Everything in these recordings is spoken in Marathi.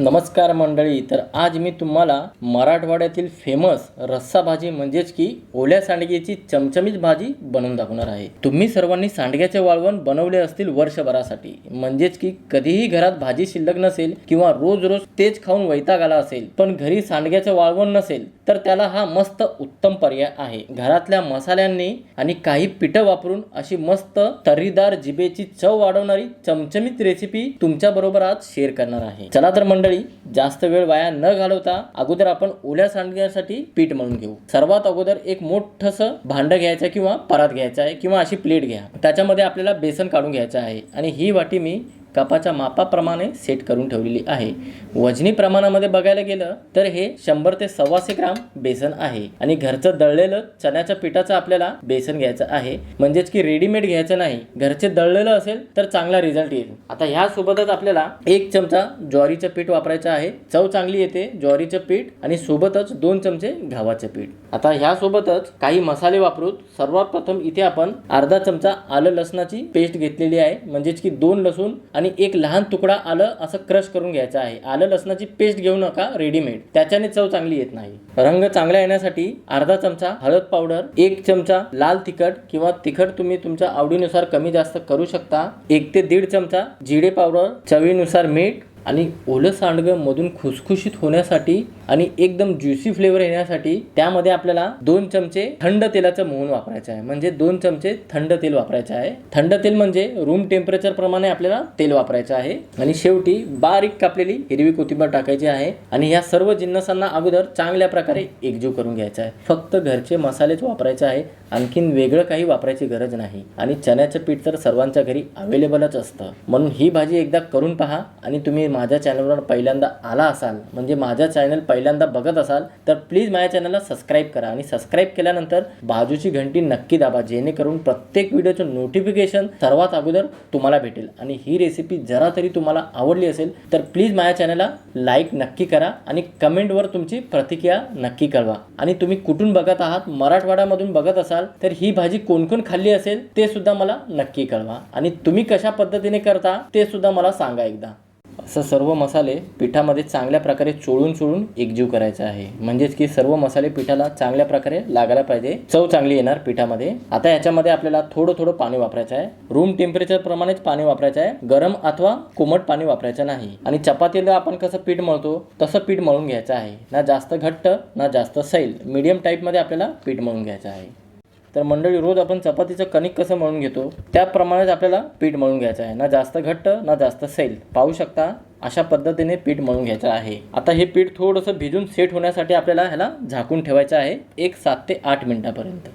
नमस्कार मंडळी तर आज मी तुम्हाला मराठवाड्यातील फेमस रस्सा भाजी म्हणजेच की ओल्या सांडग्याची चमचमीत भाजी बनवून दाखवणार आहे. तुम्ही सर्वांनी सांडग्याचे वाळवण बनवले असतील वर्षभरासाठी. म्हणजेच की कधीही घरात भाजी शिल्लक नसेल किंवा रोज रोज तेच खाऊन वैताग आला असेल पण घरी सांडग्याचे वाळवण नसेल तर त्याला हा मस्त उत्तम पर्याय आहे. घरातल्या मसाल्यांनी आणि काही पिठं वापरून अशी मस्त तर्रीदार जिबेची चव वाढवणारी चमचमीत रेसिपी तुमच्या बरोबर आज शेअर करणार आहे. चला तर मंडळी जास्त वेळ वाया न घालवता अगोदर आपण ओल्या सांडण्यासाठी पीठ म्हणून घेऊ. सर्वात अगोदर एक मोठस भांड घ्यायचं किंवा परात घ्यायचं आहे किंवा अशी प्लेट घ्या. त्याच्यामध्ये आपल्याला बेसन काढून घ्यायचं आहे आणि ही वाटी मी कपाच्या मापाप्रमाणे सेट करून ठेवलेली आहे. वजनी प्रमाणामध्ये बघायला गेलं तर हे शंभर ते सव्वाशे ग्राम बेसन आहे. आणि घरचं दळलेलं चण्याच्या पिठाचं आपल्याला बेसन घ्यायचं आहे. म्हणजेच की रेडीमेड घ्यायचं नाही. घरचे दळलेलं असेल तर चांगला रिझल्ट येईल. आता ह्यासोबतच आपल्याला एक चमचा ज्वारीचं पीठ वापरायचं आहे. चव चांगली येते ज्वारीचं पीठ आणि सोबतच दोन चमचे गव्हाचं पीठ. आता ह्यासोबतच काही मसाले वापरून सर्वात प्रथम इथे आपण अर्धा चमचा आलं लसणाची पेस्ट घेतलेली आहे. म्हणजेच की दोन लसूण आणि एक लहान तुकडा आलं असं क्रश करून घ्यायचं आहे. आलं लसणाची पेस्ट घेऊ नका रेडीमेड त्याच्याने चव चांगली येत नाही. रंग चांगला येण्यासाठी अर्धा चमचा हळद पावडर एक चमचा लाल तिखट किंवा तिखट तुम्ही तुमच्या आवडीनुसार कमी जास्त करू शकता. एक ते दीड चमचा जिरे पावडर चवीनुसार मीठ आणि ओलं सांडगं मधून खुसखुशीत होण्यासाठी आणि एकदम ज्युसी फ्लेवर येण्यासाठी त्यामध्ये आपल्याला दोन चमचे थंड तेलाचं मोहन वापरायचं आहे. म्हणजे दोन चमचे थंड तेल वापरायचं आहे. थंड तेल म्हणजे रूम टेम्परेचर प्रमाणे आपल्याला तेल वापरायचं आहे. आणि शेवटी बारीक कापलेली हिरवी कोथिंबीर टाकायची आहे. आणि या सर्व जिन्नसांना अगोदर चांगल्या प्रकारे एकजीव करून घ्यायचा आहे. फक्त घरचे मसालेच वापरायचे आहे. आणखीन वेगळं काही वापरायची गरज नाही. आणि चण्याचं पीठ तर सर्वांच्या घरी अवेलेबलच असतं. म्हणून ही भाजी एकदा करून पहा. आणि तुम्ही माझ्या चॅनलवर पहिल्यांदा आला असाल म्हणजे माझ्या चॅनल पहिल्यांदा बघत असाल तर प्लीज माझ्या चॅनलला सबस्क्राईब करा आणि सबस्क्राईब केल्यानंतर बाजूची घंटी नक्की दाबा जेणेकरून प्रत्येक व्हिडिओचं नोटिफिकेशन सर्वात अगोदर तुम्हाला भेटेल. आणि ही रेसिपी जरा तरी तुम्हाला आवडली असेल तर प्लीज माझ्या चॅनलला लाईक नक्की करा आणि कमेंटवर तुमची प्रतिक्रिया नक्की कळवा. आणि तुम्ही कुठून बघत आहात मराठवाड्यामधून बघत असाल तर ही भाजी कोण कोण खाल्ली असेल ते सुद्धा मला नक्की कळवा. आणि तुम्ही कशा पद्धतीने करता ते सुद्धा मला सांगा एकदा. असं सर्व मसाले पिठामध्ये चांगल्या प्रकारे चोळून चोळून एकजीव करायचं आहे. म्हणजेच की सर्व मसाले पिठाला चांगल्या प्रकारे लागायला पाहिजे. चव चांगली येणार पिठामध्ये. आता याच्यामध्ये आपल्याला थोडं थोडं पाणी वापरायचं आहे. रूम टेम्परेचर प्रमाणेच पाणी वापरायचं आहे. गरम अथवा कोमट पाणी वापरायचं नाही. आणि चपातीला आपण कसं पीठ मळतो तसं पीठ मळून घ्यायचं आहे. ना जास्त घट्ट ना जास्त सैल. मीडियम टाईपमध्ये आपल्याला पीठ मळून घ्यायचं आहे. तर मंडळी रोज आपण चपातीचं कणिक कसं मळून घेतो त्याप्रमाणेच आपल्याला पीठ मळून घ्यायचं आहे. ना जास्त घट्ट ना जास्त सैल. पाहू शकता अशा पद्धतीने पीठ मळून घ्यायचं आहे. आता हे पीठ थोडंसं भिजून सेट होण्यासाठी आपल्याला ह्याला झाकून ठेवायचं आहे एक सात ते आठ मिनिटापर्यंत.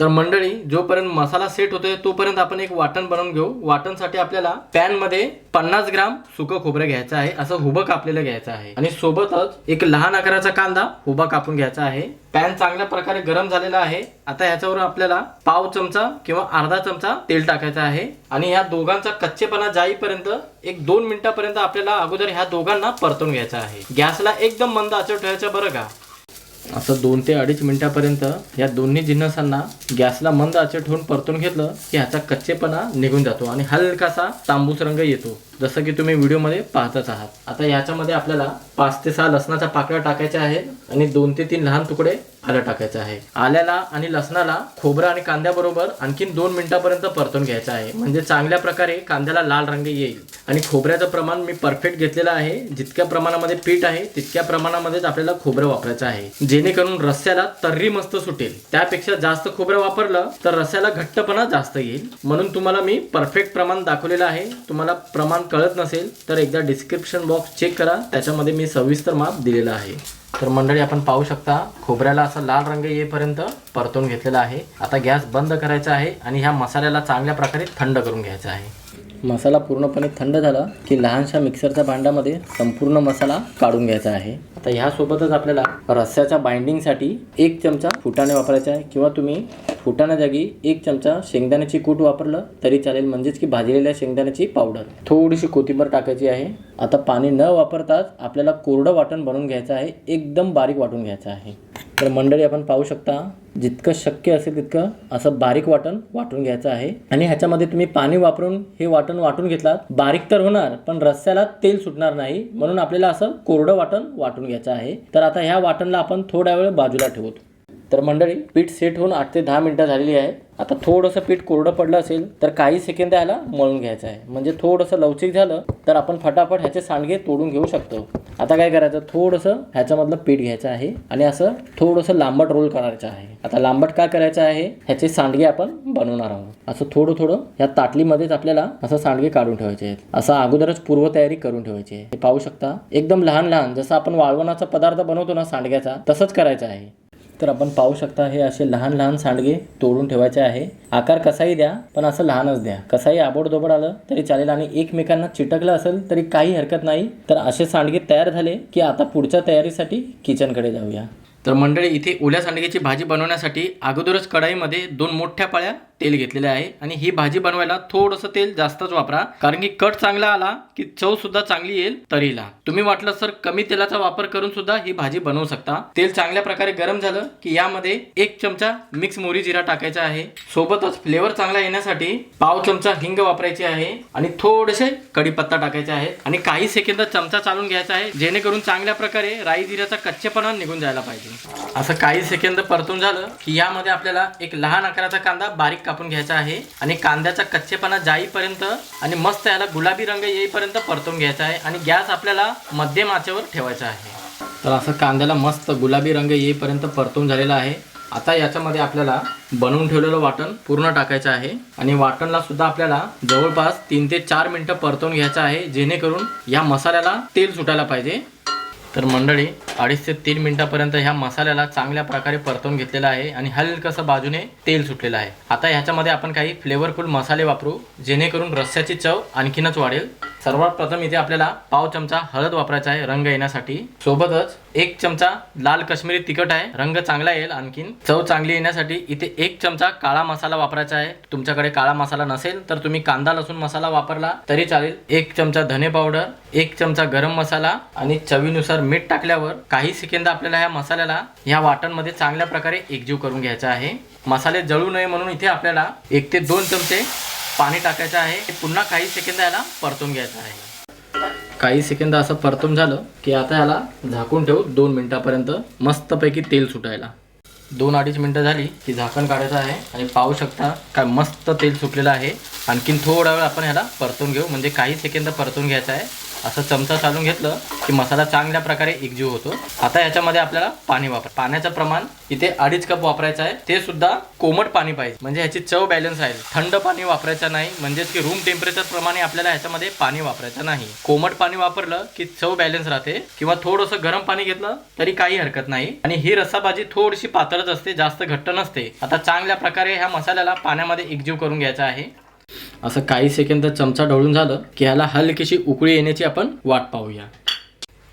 तर मंडळी जोपर्यंत मसाला सेट होतोय तोपर्यंत आपण एक वाटण बनवून घेऊ. वाटणसाठी आपल्याला पॅनमध्ये पन्नास ग्राम सुकं खोबरं घ्यायचं आहे. असं हुबं कापलेलं घ्यायचं आहे. आणि सोबतच एक लहान आकाराचा कांदा हुबा कापून घ्यायचा आहे. पॅन चांगल्या प्रकारे गरम झालेला आहे. आता ह्याच्यावर आपल्याला पाव चमचा किंवा अर्धा चमचा तेल टाकायचा आहे. आणि ह्या दोघांचा कच्चेपणा जाईपर्यंत एक दोन मिनिटापर्यंत आपल्याला अगोदर ह्या दोघांना परतून घ्यायचा आहे. गॅसला एकदम मंद आचर ठेवायचं बरं का? असं दोन ते अडीच मिनिटापर्यंत या दोन्ही जिन्नसांना गॅसला मंद आचर ठेवून परतून घेतलं की ह्याचा कच्चेपणा निघून जातो आणि हलकासा तांबूस रंग येतो जसं की तुम्ही व्हिडिओमध्ये पाहतच आहात. आता याच्यामध्ये आपल्याला पाच ते सहा लसणाच्या पाकळ्या टाकायच्या आहेत आणि दोन ते तीन लहान तुकडे आलं टाकायचं आहे. आल्याला आणि लसणाला खोबरं आणि कांद्याबरोबर आणखीन दोन मिनिटापर्यंत परतून घ्यायचं आहे. म्हणजे चांगल्या प्रकारे कांद्याला लाल रंग येईल. आणि खोबऱ्याचं प्रमाण मी परफेक्ट घेतलेलं आहे. जितक्या प्रमाणामध्ये पीठ आहे तितक्या प्रमाणामध्येच आपल्याला खोबरं वापरायचं आहे. जेणेकरून रस्स्याला तर्री मस्त सुटेल. त्यापेक्षा जास्त खोबरं वापरलं तर रस्स्याला घट्टपणा जास्त येईल. म्हणून तुम्हाला मी परफेक्ट प्रमाण दाखवलेलं आहे. तुम्हाला प्रमाण कळत नसेल तर एकदा डिस्क्रिप्शन बॉक्स चेक करा. त्याच्यामध्ये मी सविस्तर माप दिलेलं आहे. तर मंडळी आपण पाहू शकता खोबऱ्याला असा लाल रंग येईपर्यंत परतून घेतलेला आहे. आता गॅस बंद करायचा आहे आणि ह्या मसाल्याला चांगल्या प्रकारे थंड करून घ्यायचा आहे. मसाला पूर्णपणे थंड झाला की लहानशा मिक्सरच्या भांड्यामध्ये संपूर्ण मसाला काढून घ्यायचा आहे. आता ह्यासोबतच आपल्याला रस्स्याच्या बाइंडिंगसाठी एक चमचा फुटाणे वापरायचा आहे. किंवा तुम्ही फुटाण्या जागी एक चमचा शेंगदाण्याची कूट वापरलं तरी चालेल. म्हणजेच की भाजलेल्या शेंगदाण्याची पावडर. थोडीशी कोथिंबीर टाकायची आहे. आता पाणी न वापरताच आपल्याला कोरडं वाटण बनवून घ्यायचं आहे. एकदम बारीक वाटून घ्यायचं आहे. तर मंडळी आपण पाहू शकता जितकं शक्य असेल तितकं असं बारीक वाटण वाटून घ्यायचं आहे. आणि ह्याच्यामध्ये तुम्ही पाणी वापरून हे वाटण वाटून घेतलात. बारीक तर होणार पण रस्स्याला तेल सुटणार नाही. म्हणून आपल्याला असं कोरडं वाटण वाटून घ्यायचं आहे. तर आता ह्या वाटणला आपण थोड्या वेळ बाजूला ठेवतो. तर मंडळी पीठ सेट होऊन आठ ते दहा मिनटं झालेली आहे. आता थोडंसं पीठ कोरडं पडलं असेल तर काही सेकंद याला मळून घ्यायचं आहे. म्हणजे थोडंसं लवचिक झालं तर आपण फटाफट ह्याचे सांडगे तोडून घेऊ शकतो. आता काय करायचं? थोडंसं ह्याच्यामधलं पीठ घ्यायचं आहे आणि असं थोडंसं लांबट रोल करायचं आहे. आता लांबट का करायचं आहे? ह्याचे सांडगे आपण बनवणार आहोत. असं थोडं थोडं ह्या ताटलीमध्येच आपल्याला असं सांडगे काढून ठेवायचे आहेत. असं अगोदरच पूर्वतयारी करून ठेवायची आहे. हे पाहू शकता एकदम लहान लहान जसं आपण वाळवणाचा पदार्थ बनवतो ना सांडग्याचा तसंच करायचं आहे. तर आपण पाहू शकता हे असे लहान लहान सांडगे तोडून ठेवायचे आहे. आकार कसाही द्या पण असं लहानच द्या. कसाही आबोडदोबड आलं तरी चालेल आणि एकमेकांना चिटकलं असेल तरी काही हरकत नाही. तर असे सांडगे तयार झाले की आता पुढच्या तयारीसाठी किचनकडे जाऊया. तर मंडळी इथे ओल्या सांडग्याची भाजी बनवण्यासाठी अगोदरच कढाईमध्ये दोन मोठ्या पळ्या तेल घेतलेले आहे. आणि ही भाजी बनवायला थोडंसं तेल जास्तच वापरा. कारण की कट चांगला आला की चव सुद्धा चांगली येईल तरीला तुम्ही वाटलं सर कमी तेलाचा वापर करून सुद्धा ही भाजी बनवू शकता. तेल चांगल्या प्रकारे गरम झालं की यामध्ये एक चमचा मिक्स मोरी जिरा टाकायचा आहे. सोबतच फ्लेवर चांगला येण्यासाठी पाव चमचा हिंग वापरायची आहे. आणि थोडेसे कढीपत्ता टाकायचे आहे. आणि काही सेकंद चमचा चालून घ्यायचा आहे. जेणेकरून चांगल्या प्रकारे राई जिऱ्याचा कच्चेपणा निघून जायला पाहिजे. असं काही सेकंद परतून झालं की यामध्ये आपल्याला एक लहान आकाराचा कांदा बारीक कापून घ्यायचा आहे आणि कांद्याचा कच्चेपणा जाईपर्यंत आणि मस्त याला गुलाबी रंग येईपर्यंत परतून घ्यायचा आहे आणि गॅस आपल्याला मध्यम आचेवर ठेवायचा आहे. तर असं कांद्याला मस्त गुलाबी रंग येईपर्यंत परतून झालेला आहे. आता याच्यामध्ये आपल्याला बनवून ठेवलेलं वाटण पूर्ण टाकायचं आहे आणि वाटणला सुद्धा आपल्याला जवळपास तीन ते चार मिनिटं परतवून घ्यायचं आहे जेणेकरून या मसाल्याला तेल सुटायला पाहिजे. तर मंडळी अडीच ते तीन मिनिटापर्यंत ह्या मसाल्याला चांगल्या प्रकारे परतवून घेतलेला आहे आणि हलकसं बाजूने तेल सुटलेलं आहे. आता ह्याच्यामध्ये आपण काही फ्लेवरफुल मसाले वापरू जेणेकरून रस्स्याची चव आणखीनच वाढेल. सर्वात प्रथम इथे आपल्याला पाव चमचा हळद वापरायचा आहे रंग येण्यासाठी. सोबतच एक चमचा लाल काश्मीरी तिखट आहे. रंग चांगला येईल आणखीन. चव चांगली येण्यासाठी इथे एक चमचा काळा मसाला वापरायचा आहे. तुमच्याकडे काळा मसाला नसेल तर तुम्ही कांदा लसूण मसाला वापरला तरी चालेल. एक चमचा धने पावडर एक चमचा गरम मसाला आणि चवीनुसार मीठ टाकल्यावर काही सेकंद आपल्याला ह्या मसाल्याला ह्या वाटणमध्ये चांगल्या प्रकारे एकजीव करून घ्यायचा आहे. मसाले जळू नये म्हणून इथे आपल्याला एक ते दोन चमचे पाणी टाकायचं आहे. पुन्हा काही सेकंद याला परतून घ्यायचं आहे. काही सेकंद असं परतून झालं की आता याला झाकून ठेवू दोन मिनिटापर्यंत मस्तपैकी तेल सुटायला. दोन अडीच मिनटं झाली की झाकण काढायचं आहे आणि पाहू शकता काय मस्त तेल सुटलेलं आहे. आणखीन थोडा वेळ आपण ह्याला परतून घेऊ. म्हणजे काही सेकंद परतून घ्यायचं आहे. असं चमचा चालून घेतलं की मसाला चांगल्या प्रकारे एकजीव होतो. आता याच्यामध्ये आपल्याला पाणी वापर पाण्याचं प्रमाण इथे अडीच कप वापरायचं आहे. ते सुद्धा कोमट पाणी पाहिजे. म्हणजे ह्याची चव बॅलन्स राहील. थंड पाणी वापरायचं नाही. म्हणजेच की रूम टेम्परेचर प्रमाणे आपल्याला ह्याच्यामध्ये पाणी वापरायचं नाही. कोमट पाणी वापरलं की चव बॅलन्स राहते. किंवा थोडंसं गरम पाणी घेतलं तरी काही हरकत नाही. आणि ही रस्साभाजी थोडीशी पातळच असते. जास्त घट्ट नसते. आता चांगल्या प्रकारे ह्या मसाल्याला पाण्यामध्ये एकजीव करून घ्यायचा आहे. असं काही सेकंद चमचा ढवळून झालं की ह्याला हलकीशी उकळी येण्याची आपण वाट पाहूया.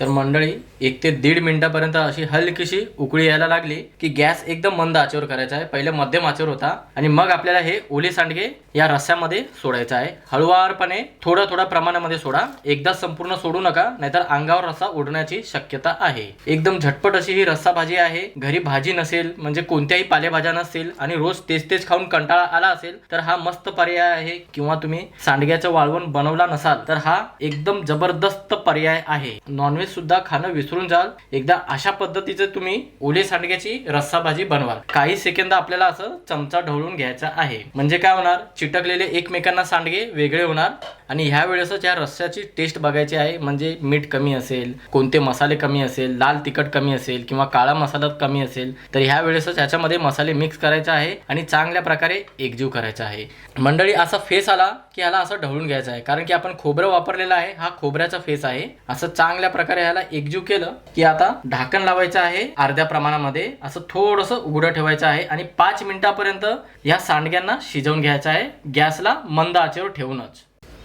तर मंडळी एक ते दीड मिनिटापर्यंत अशी हलकीशी उकळी यायला लागली की गॅस एकदम मंद आचेवर करायचा आहे. पहिले मध्यम आचेवर होता आणि मग आपल्याला हे ओले सांडगे या रस्स्यामध्ये सोडायचं आहे. हळुवारपणे थोडं थोड्या प्रमाणामध्ये सोडा. एकदा संपूर्ण सोडू नका नाहीतर अंगावर रस्सा उडण्याची शक्यता आहे. एकदम झटपट अशी ही रस्सा भाजी आहे. घरी भाजी नसेल म्हणजे कोणत्याही पालेभाज्या नसतील आणि रोज तेच तेच खाऊन कंटाळा आला असेल तर हा मस्त पर्याय आहे. किंवा तुम्ही सांडग्याचं वाळवण बनवला नसाल तर हा एकदम जबरदस्त पर्याय आहे. नॉनव्हेज सुद्धा खाणं विसरून जाल. एकदा अशा पद्धतीचं तुम्ही ओले सांडग्याची रस्सा भाजी बनवाल. काही सेकंद आपल्याला असं चमचा ढवळून घ्यायचा आहे. म्हणजे काय होणार? चिटकलेले एकमेकांना सांडगे वेगळे होणार. आणि ह्या वेळेसच या रस्स्याची टेस्ट बघायची आहे म्हणजे मीठ कमी असेल कोणते मसाले कमी असेल लाल तिखट कमी असेल किंवा काळा मसाला कमी असेल तर ह्या वेळेसच ह्याच्यामध्ये मसाले मिक्स करायचे आहे आणि चांगल्या प्रकारे एकजीव करायचा आहे. मंडळी असा फेस आला की ह्याला असं ढवळून घ्यायचं आहे कारण की आपण खोबरं वापरलेलं आहे हा खोबऱ्याचा फेस आहे. असं चांगल्या प्रकारे ह्याला एकजीव केलं की आता ढाकण लावायचं आहे अर्ध्या प्रमाणामध्ये असं थोडंसं उघडं ठेवायचं आहे आणि पाच मिनिटापर्यंत ह्या सांडग्यांना शिजवून घ्यायचं आहे गॅसला मंद आचेवर ठेवूनच.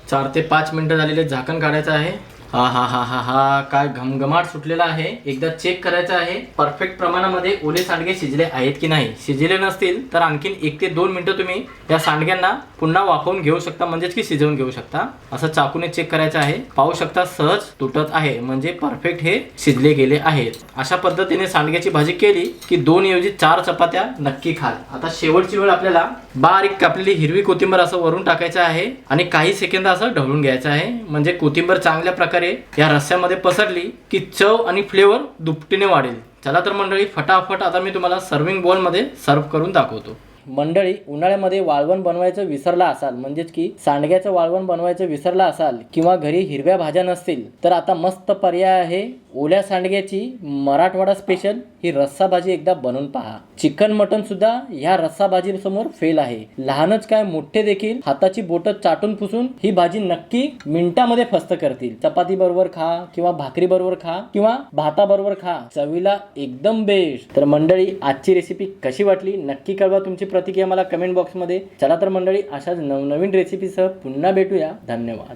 चार ते पाच मिनटं झालेले झाकण काढायचं आहे. हा हा हा हा हा काय घमघमाट सुटलेला आहे. एकदा चेक करायचं आहे. परफेक्ट प्रमाणामध्ये ओले सांडगे शिजले आहेत की नाही? शिजले नसतील तर आणखीन एक ते दोन मिनटं तुम्ही या सांडग्यांना पुन्हा वाफवून घेऊ शकता म्हणजेच की शिजवून घेऊ शकता. असं चाकूने चेक करायचं आहे. पाहू शकता सहज तुटत आहे म्हणजे परफेक्ट हे शिजले गेले आहेत. अशा पद्धतीने सांडग्याची भाजी केली की दोन ऐवजी चार चपात्या नक्की खाल. आता शेवटची वेळ आपल्याला बारीक कापलेली हिरवी कोथिंबीर असं वरून टाकायचं आहे आणि काही सेकंद असं ढवळून घ्यायचं आहे. म्हणजे कोथिंबीर चांगल्या प्रकारे या रस्स्यामध्ये पसरली की चव आणि फ्लेवर दुपटीने वाढेल. चला तर मंडळी फटाफट आता मी तुम्हाला सर्विंग बॉलमध्ये सर्व करून दाखवतो. मंडळी उन्हाळ्यामध्ये वाळवण बनवायचं विसरला असाल म्हणजेच की सांडग्याचं वाळवण बनवायचं विसरला असाल किंवा घरी हिरव्या भाज्या नसतील तर आता मस्त पर्याय आहे ओल्या सांडग्याची मराठवाडा स्पेशल ही रस्सा भाजी एकदा बनवून पहा. चिकन मटन सुद्धा ह्या रस्सा भाजी समोर फेल आहे. लहानच काय मोठे देखील हाताची बोट चाटून पुसून ही भाजी नक्की मिनिटामध्ये फस्त करतील. चपाती बरोबर खा किंवा भाकरी बरोबर खा किंवा भाता बरोबर खा. चवीला एकदम बेस्ट तर मंडळी आजची रेसिपी कशी वाटली? नक्की कळवा तुमची प्रतिक्रिया मला कमेंट बॉक्समध्ये चला तर मंडळी अशाच नवनवीन रेसिपीसह पुन्हा भेटूया. धन्यवाद.